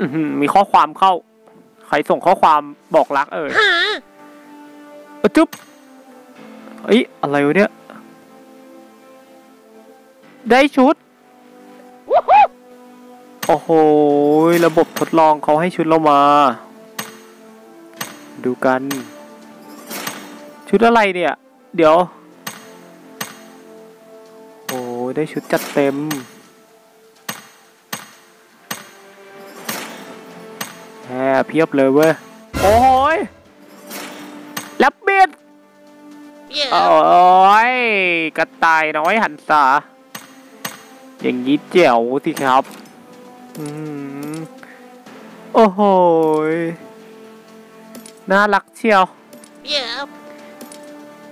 อื้อหือมีข้อความเข้า ใครส่งข้อความบอกรักเอ่ยเออจุ๊บเอ้ยอะไรวะเนี่ย ได้ชุด โอ้โห ระบบทดลองเขาให้ชุดเรามา ดูกัน ชุดอะไรเนี่ย เดี๋ยว โอ้ได้ชุดจัดเต็ม แหมเพียบเลยเว้ย โอ้ยแลบบิดโอ้ยกระต่ายน้อยหันษาอย่างนี้เจ๋วสิครับ อืมโอ้โหยน่ารักเชียว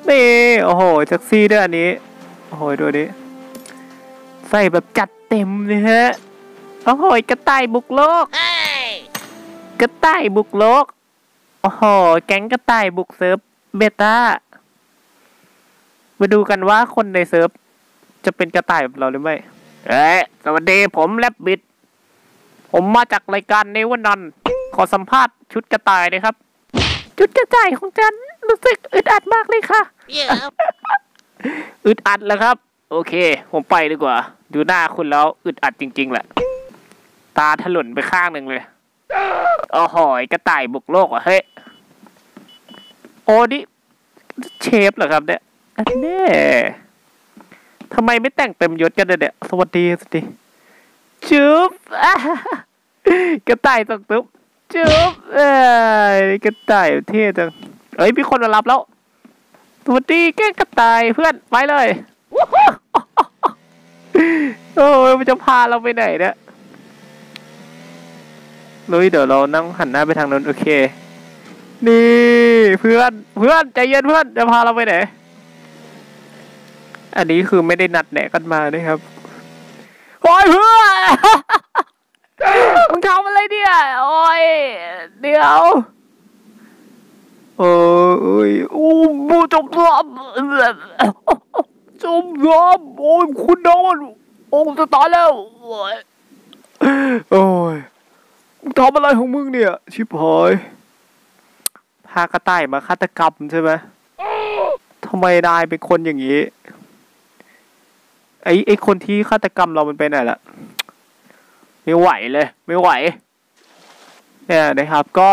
นี่ โอ้โหแท็กซี่ด้วยอันนี้ โอ้โหดูดิ ใส่แบบจัดเต็มเลยฮะ โอ้โหกระต่ายบุกโลก กระต่ายบุกโลก โอ้โห แก๊งกระต่ายบุกเซิร์ฟเบต้า มาดูกันว่าคนในเซิร์ฟจะเป็นกระต่ายแบบเราหรือไม่ เอ้ยสวัสดีผมแลบบิด ผมมาจากรายการเนวันนันขอสัมภาษณ์ชุดกระต่ายเลยครับ ชุดกระต่ายของฉันรู้สึกอึดอัดมากเลยค่ะ อึดอัดแล้วครับ โอเค ผมไปดีกว่า ดูหน้าคุณแล้วอึดอัดจริงๆแหละ ตาถลนไปข้างหนึ่งเลย โอ้โหกระต่ายบุกโลกอะเฮ้ย โอ้นี่เชฟเหรอครับเนี่ยอันนี้ทำไมไม่แต่งเต็มยศกันเนี่ย สวัสดีสวัสดี จุ๊บกระต่ายตังตุ๊บจุ๊บเอ้ยกระต่ายเท่จังเอ้ยมีคนมารับแล้วสวัสดีแก้กระต่ายเพื่อนไปเลย โอ้ยมันจะพาเราไปไหนเนี่ย ลุยเดี๋ยวเรานั่งหันหน้าไปทางนั้นโอเค นี่เพื่อนเพื่อนใจเย็นเพื่อนจะพาเราไปไหน อันนี้คือไม่ได้นัดแนะกันมานะครับโอ้ยเพื่อนมึงทำอะไรเนี่ยโอ้ยเดี๋ยวโอ้ยโอ้บูจมรอบจมรอบโอ้ยคุณโดนโอ้จะตายแล้วโอ้ย มึงทำอะไรของมึงเนี่ย ชิบหายพากระต่ายมาฆาตกรรมใช่ไหมทำไมนายเป็นคนอย่างนี้ ไอ้ไอ้คนที่ฆาตกรรมเรามันไปไหนละไม่ไหวเลย ไม่ไหวเนี่ยนะครับ ก็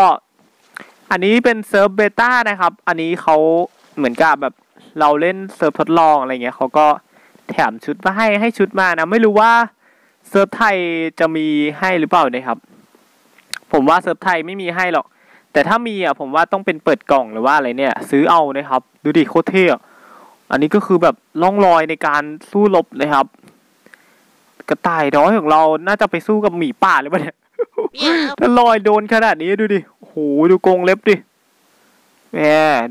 อันนี้เป็นเซิร์ฟเบต้านะครับ อันนี้เขาเหมือนกับแบบเราเล่นเซิร์ฟทดลองอะไรเงี้ยเขาก็แถมชุดมาให้ให้ชุดมานะ ไม่รู้ว่าเซิร์ฟไทยจะมีให้หรือเปล่านะครับ ผมว่าเซิร์ฟไทยไม่มีให้หรอก แต่ถ้ามีอะผมว่าต้องเป็นเปิดกล่องหรือว่าอะไรเนี่ย ซื้อเอานะครับ ดูดิโคตรเท่อะอันนี้ก็คือแบบล่องรอยในการสู้รบนะครับ กระต่ายน้อยของเราน่าจะไปสู้กับหมีป่าหรือเปล่าเนี่ยถ้าลอยโดนขนาดนี้ดูดิโอ้โหดูกรงเล็บดิแหม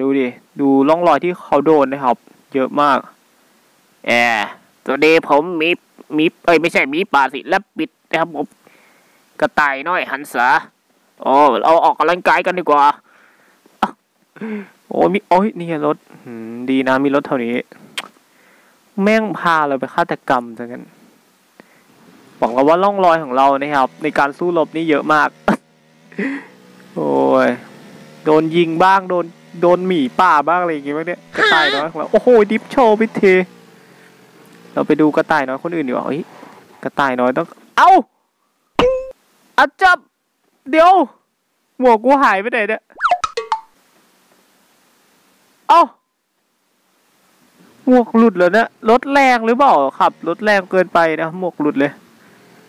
ดูดิ ดูร่องรอยที่เขาโดนนะครับ เยอะมากแหมสวัสดีผมมีมีเอ้ยไม่ใช่มีป่าสิและปิดนะครับผมกระต่ายน้อยหันษา โอ้เราออกกำลังกายกันดีกว่าอะโอ้มีโอ้ยนี่ไงรถหืมดีนะมีรถเท่านี้ แม่งพาเราไปฆาตกรรมซะงั้นหวังว่าร่องรอยของเรานะครับ ในการสู้รบนี่เยอะมาก โอ้ยโดนยิงบ้างโดนโดนหมีป่าบ้างอะไรอย่างงี้บ้างเนี่ยกระต่ายน้อยของเราโอ้โหดิฟโชว์พิเทเราไปดูกระต่ายน้อยคนอื่นดีกว่าเฮ้ยกระต่ายน้อยต้อง เอ้าอาจับ เดี๋ยว หมวกกูหายไปไหนเนี่ย เอ้า หมวกหลุดเหรอเนี่ย รถแรงหรือเปล่าขับ รถแรงเกินไปนะ หมวกหลุดเลย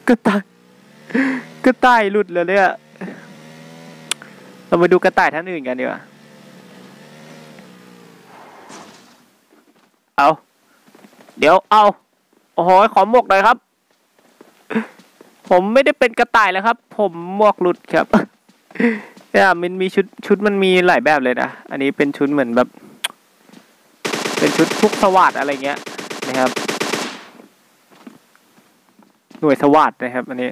กระต่าย กระต่ายหลุดเลยเนี่ย เราไปดูกระต่ายท่านอื่นกันดีกว่า เอา เดี๋ยวเอา โอ้โห ขอหมวกหน่อยครับ ผมไม่ได้เป็นกระต่ายแล้วครับ ผมหมวกหลุดครับเนี่ยมันมีชุดชุดมันมีหลายแบบเลยนะ อันนี้เป็นชุดเหมือนแบบ เป็นชุดทุกสวัสดอะไรเงี้ยนะครับ หน่วยสวัสดนะครับ อันนี้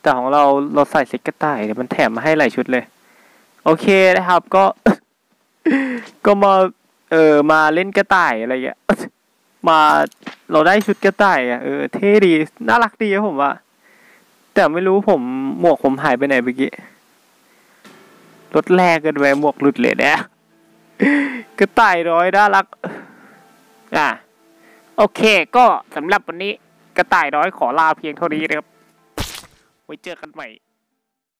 แต่ของเราเราใส่เซ็ตกระต่ายเดี๋ยวมันแถมมาให้หลายชุดเลย โอเคนะครับ ก็ ก็มา เออมาเล่นกระต่ายอะไรเงี้ย มา เราได้ชุดกระต่ายอะเออเท่ดี น่ารักดีครับผมว่า แต่ไม่รู้ผมหมวกผมหายไปไหนเมื่อกี้รถแรกกันไปหมวกหลุดเลยนี่ยกระต่ายร้อยน่ารัก อะโอเค ก็สำหรับวันนี้กระต่ายร้อยขอลาเพียงเท่านี้นะครับ ไว้เจอกันใหม่